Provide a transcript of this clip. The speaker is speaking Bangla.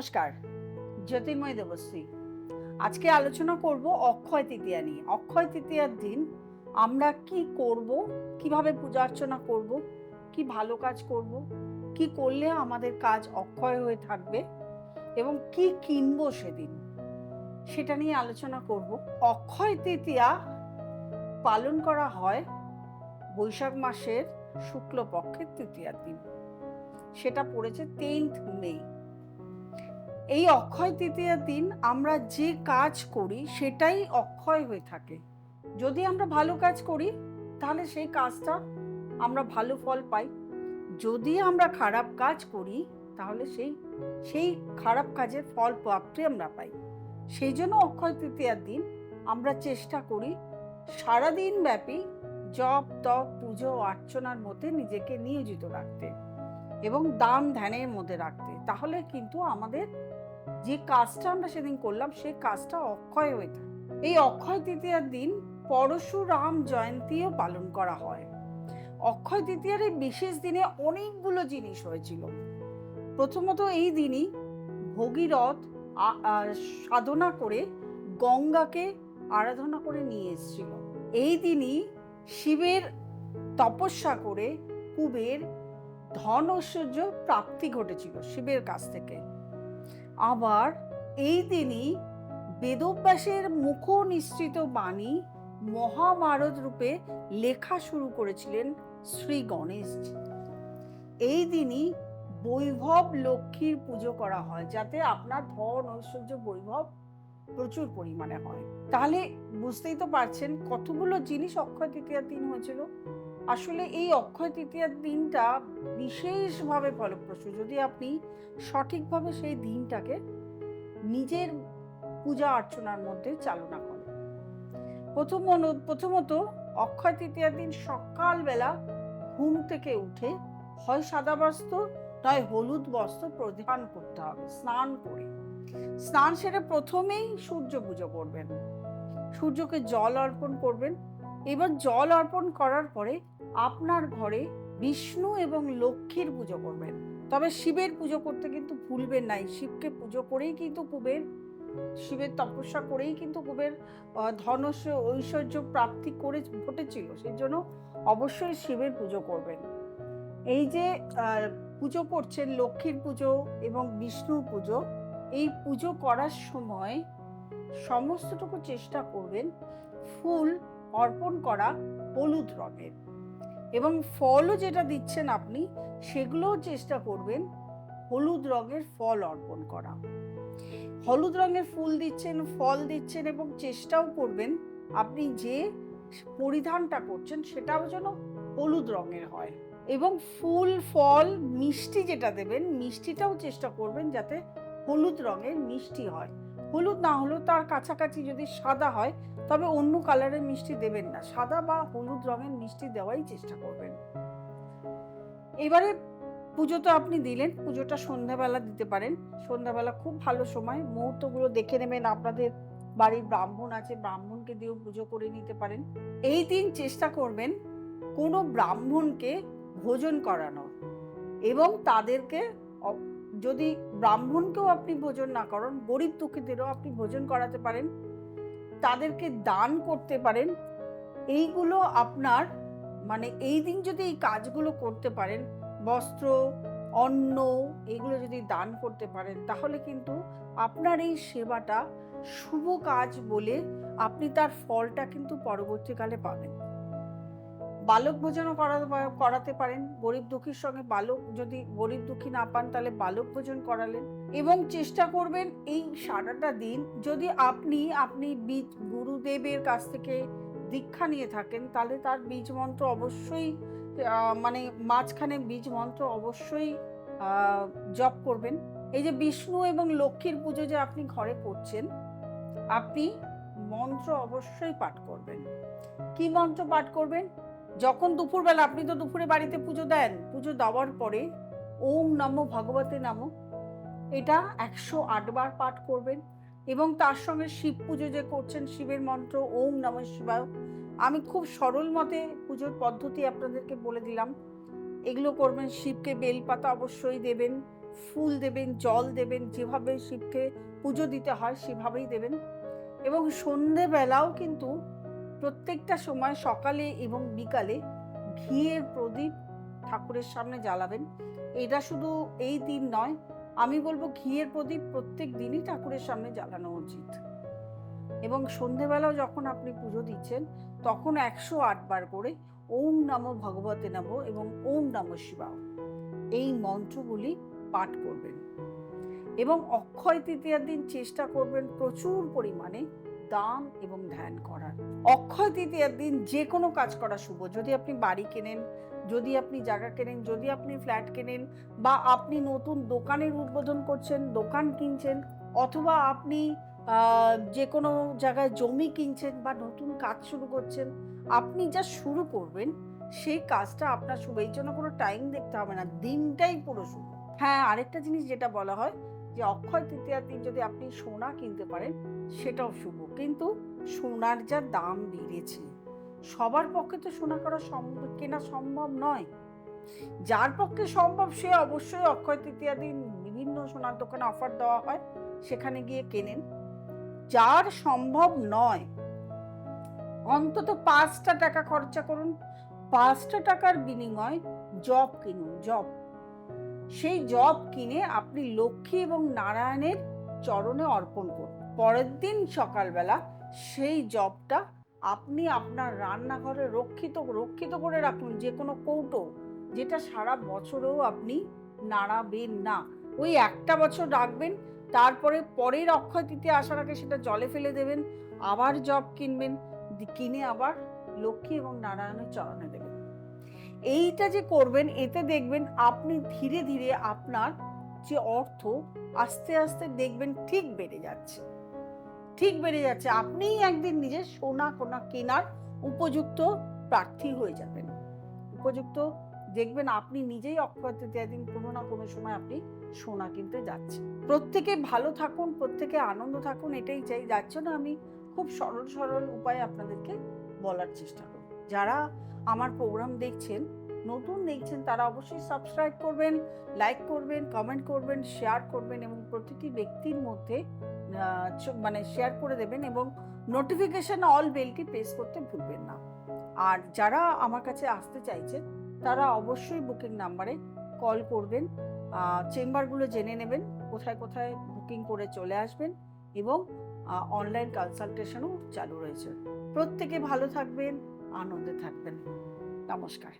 নমস্কার, জ্যোতির্ময় দেবশ্রী। আজকে আলোচনা করব অক্ষয় তৃতীয়া নিয়ে। অক্ষয় তৃতীয়ার দিন আমরা কি করব, কীভাবে পূজা অর্চনা করব, কি ভালো কাজ করব, কি করলে আমাদের কাজ অক্ষয় হয়ে থাকবে এবং কি কিনবো সেদিন, সেটা নিয়ে আলোচনা করব। অক্ষয় তৃতীয়া পালন করা হয় বৈশাখ মাসের শুক্লপক্ষের তৃতীয়ার দিন। সেটা পড়েছে টেন্থ মে। এই অক্ষয় তৃতীয়ার দিন আমরা যে কাজ করি সেটাই অক্ষয় হয়ে থাকে। যদি আমরা ভালো কাজ করি, তাহলে সেই কাজটা আমরা ভালো ফল পাই। যদি আমরা খারাপ কাজ করি, তাহলে সেই সেই খারাপ কাজের ফল প্রাপ্তি আমরা পাই। সেই জন্য অক্ষয় তৃতীয়ার দিন আমরা চেষ্টা করি সারাদিন ব্যাপী জপ, তপ, পুজো, অর্চনার মধ্যে নিজেকে নিয়োজিত রাখতে এবং দান ধ্যানের মধ্যে রাখতে। তাহলে কিন্তু আমাদের যে কাজটা আমরা সেদিন করলাম সেই কাজটা অক্ষয় হয়ে থাকে। এই অক্ষয় তৃতীয়ার দিন পরশুরাম জয়ন্তীও পালন করা হয়। অক্ষয় তৃতীয়ার এই বিশেষ দিনে অনেকগুলো জিনিস হয়েছিল। প্রথমত এই দিনই ভগীরথ সাধনা করে গঙ্গাকে আরাধনা করে নিয়ে এসেছিল। এই দিনই শিবের তপস্যা করে কুবের ধন ঐশ্বর্য প্রাপ্তি ঘটেছিল শিবের কাছ থেকে। আবার এই দিনই বেদব্যাসের মুখ নিশ্চিত বাণী মহাভারত রূপে লেখা শুরু করেছিলেন শ্রী গণেশজি এই দিনই বৈভব লক্ষ্মীর পুজো করা হয়, যাতে আপনার ধন ঐশ্বর্য বৈভব প্রচুর পরিমাণে হয়। তাহলে বুঝতেই তো পারছেন কতগুলো জিনিস অক্ষয় তৃতীয়ার দিন হয়েছিল। আসলে এই অক্ষয় তৃতীয়ার দিনটা বিশেষভাবে ফলপ্রসূ। যদি আপনি সঠিকভাবে সেই দিনটাকে নিজের পূজা অর্চনার মধ্যে চালনা করেন। প্রথম প্রথমত অক্ষয় তৃতীয়ার দিন সকালবেলা ঘুম থেকে উঠে হয় সাদা বস্ত্র, নয় হলুদ বস্ত্র পরিধান করতে হবে, স্নান করে। স্নান সেরে প্রথমেই সূর্য পুজো করবেন। সূর্যকে জল অর্পণ করবেন। এবার জল অর্পণ করার পরে আপনার ঘরে বিষ্ণু এবং লক্ষ্মীর পুজো করবেন। তবে শিবের পুজো করতে কিন্তু ভুলবেন নাই শিবকে পুজো করেই কিন্তু কুবের শিবের তপস্যা করেই কিন্তু কুবের আহ, ধনস্য ঐশ্বর্য প্রাপ্তি করে ঘটেছিল। সেই জন্য অবশ্যই শিবের পুজো করবেন। এই যে পুজো করছেন লক্ষ্মীর পুজো এবং বিষ্ণুর পুজো এই পুজো করার সময় সমস্তটুকু চেষ্টা করবেন ফুল অর্পণ করা হলুদ রঙের। এবং ফলও যেটা দিচ্ছেন আপনি, সেগুলোও চেষ্টা করবেন হলুদ রঙের ফল অর্পণ করা। হলুদ রঙের ফুল দিচ্ছেন, ফল দিচ্ছেন এবং চেষ্টাও করবেন আপনি যে পরিধানটা করছেন সেটাও যেন হলুদ রঙের হয় এবং ফুল, ফল, মিষ্টি যেটা দেবেন, মিষ্টিটাও চেষ্টা করবেন যাতে হলুদ রঙের মিষ্টি হয়। হলুদ না হলেও তার কাছাকাছি যদি সাদা হয়, তবে অন্য কালারের মিষ্টি দেবেন না। সাদা বা হলুদ রঙের মিষ্টি দেওয়াই চেষ্টা করবেন। এবারে পুজো তো আপনি দিলেন, পুজোটা সন্ধ্যাবেলা দিতে পারেন। সন্ধ্যাবেলা খুব ভালো সময়। মুহূর্তগুলো দেখে নেবেন আপনাদের বাড়ির ব্রাহ্মণ আছে, ব্রাহ্মণকে দিয়েও পুজো করে নিতে পারেন। এই দিন চেষ্টা করবেন কোনো ব্রাহ্মণকে ভোজন করানো এবং তাদেরকে যদি ব্রাহ্মণকেও আপনি ভোজন না করেন, গরিব দুঃখীদেরও আপনি ভোজন করাতে পারেন, তাদেরকে দান করতে পারেন, এইগুলো আপনার মানে এই দিন যদি এই কাজগুলো করতে পারেন, বস্ত্র, অন্ন, এগুলো যদি দান করতে পারেন, তাহলে কিন্তু আপনার এই সেবাটা শুভ কাজ বলে আপনি তার ফলটা কিন্তু পরবর্তীকালে পাবেন। বালক ভোজনও করাতে পারেন। গরিব দুঃখীর সঙ্গে বালক যদি গরিব দুঃখী না পান, তাহলে বালক ভোজন করালেন। এবং চেষ্টা করবেন এই সারাটা দিন যদি আপনি আপনি বীজ, গুরুদেবের কাছ থেকে দীক্ষা নিয়ে থাকেন, তাহলে তার বীজ মন্ত্র অবশ্যই মানে মাঝখানে বীজ মন্ত্র অবশ্যই জপ করবেন। এই যে বিষ্ণু এবং লক্ষ্মীর পুজো যে আপনি ঘরে করছেন, আপনি মন্ত্র অবশ্যই পাঠ করবেন। কি মন্ত্র পাঠ করবেন? যখন দুপুরবেলা, আপনি তো দুপুরে বাড়িতে পুজো দেন, পুজো দেওয়ার পরে ওম নমো ভগবতে নমো, এটা একশো আটবার পাঠ করবেন এবং তার সঙ্গে শিব পুজো যে করছেন, শিবের মন্ত্র ওম নম শিবায়, আমি খুব সরল মতে পুজোর পদ্ধতি আপনাদেরকে বলে দিলাম। এগুলো করবেন, শিবকে বেলপাতা অবশ্যই দেবেন, ফুল দেবেন, জল দেবেন, যেভাবে শিবকে পুজো দিতে হয় সেভাবেই দেবেন। এবং সন্ধেবেলাও কিন্তু প্রত্যেকটা সময় সকালে এবং বিকালে ঘিয়ের প্রদীপ ঠাকুরের সামনে জ্বালাবেন। এটা শুধু এই দিন নয়, আমি বলব ঘিয়ের প্রদীপ প্রত্যেক দিনই ঠাকুরের সামনে জ্বালানো উচিত। এবং সন্ধেবেলাও যখন আপনি পুজো দিচ্ছেন, তখন একশো আটবার করে ওম নমো ভগবতে নম এবং ওম নমঃ শিবায় এই মন্ত্রগুলি পাঠ করবেন। এবং অক্ষয় তৃতীয়ার দিন চেষ্টা করবেন প্রচুর পরিমাণে দান এবং ধ্যান করার। অক্ষয় তৃতীয়ার দিন যে কোনো কাজ করা শুভ। যদি আপনি বাড়ি কেনেন, যদি আপনি জায়গা কেনেন, যদি আপনি ফ্ল্যাট কেনেন বা আপনি নতুন দোকানের উদ্বোধন করছেন, দোকান কিনছেন অথবা আপনি যে কোনো জায়গায় জমি কিনছেন বা নতুন কাজ শুরু করছেন, আপনি যা শুরু করবেন সেই কাজটা আপনার শুভ। এই জন্য কোনো টাইম দেখতে হবে না। দিনটাই পুরো শুভ। হ্যাঁ আরেকটা জিনিস যেটা বলা হয় যে অক্ষয় তৃতীয়ার দিন যদি আপনি সোনা কিনতে পারেন, সেটাও শুভ। কিন্তু সোনার যা দাম বেড়েছে, সবার পক্ষে তো সোনা করা সম্ভব, কেনা সম্ভব নয়। যার পক্ষে সম্ভব, সে অবশ্যই অক্ষয় তৃতীয়া দিন বিভিন্ন সোনার দোকানে অফার দেওয়া হয়, সেখানে গিয়ে কেনেন। যার সম্ভব নয়, অন্তত পাঁচটা টাকা খরচা করুন। পাঁচটা টাকার বিনিময় জব কিনুন জব সেই জব কিনে আপনি লক্ষ্মী এবং নারায়ণের চরণে অর্পণ করুন। পরের দিন সকালবেলা সেই জবটা আপনি আপনার রান্নাঘরে রক্ষিত রক্ষিত করে রাখুন, যে কোনো কৌটো, যেটা সারা বছরেও আপনি নাড়াবেন না। ওই একটা বছর রাখবেন, তারপরে পরের অক্ষয় তৃতীয় আসার আগে সেটা জলে ফেলে দেবেন, আবার জব কিনবেন কিনে আবার লক্ষ্মী এবং নারায়ণের চরণে দেবেন। এইটা যে করবেন, এতে দেখবেন আপনি ধীরে ধীরে আপনার যে অর্থ আস্তে আস্তে দেখবেন ঠিক বেড়ে যাচ্ছে। ঠিক বেড়ে যাচ্ছে। আপনিই একদিন নিজের সোনা কোনা কেনার উপযুক্ত প্রার্থী হয়ে যাবেন। উপযুক্ত দেখবেন আপনি নিজেই অক্ষয় তৃতীয় দিন, কোনো না কোনো সময় আপনি সোনা কিনতে যাচ্ছেন। প্রত্যেকে ভালো থাকুন, প্রত্যেকে আনন্দ থাকুন, এটাই চাই। যার জন্য আমি খুব সরল সরল উপায়ে আপনাদেরকে বলার চেষ্টা করি যারা আমার প্রোগ্রাম দেখছেন, নতুন দেখছেন, তারা অবশ্যই সাবস্ক্রাইব করবেন লাইক করবেন কমেন্ট করবেন শেয়ার করবেন এবং প্রতিটি ব্যক্তির মধ্যে মানে শেয়ার করে দেবেন এবং নোটিফিকেশন অল বেলটি প্রেস করতে ভুলবেন না। আর যারা আমার কাছে আসতে চাইছেন, তারা অবশ্যই বুকিং নাম্বারে কল করবেন চেম্বারগুলো জেনে নেবেন, কোথায় কোথায় বুকিং করে চলে আসবেন এবং অনলাইন কনসালটেশনও চালু রয়েছে। প্রত্যেকে ভালো থাকবেন। আনন্দে থাকবেন। নমস্কার।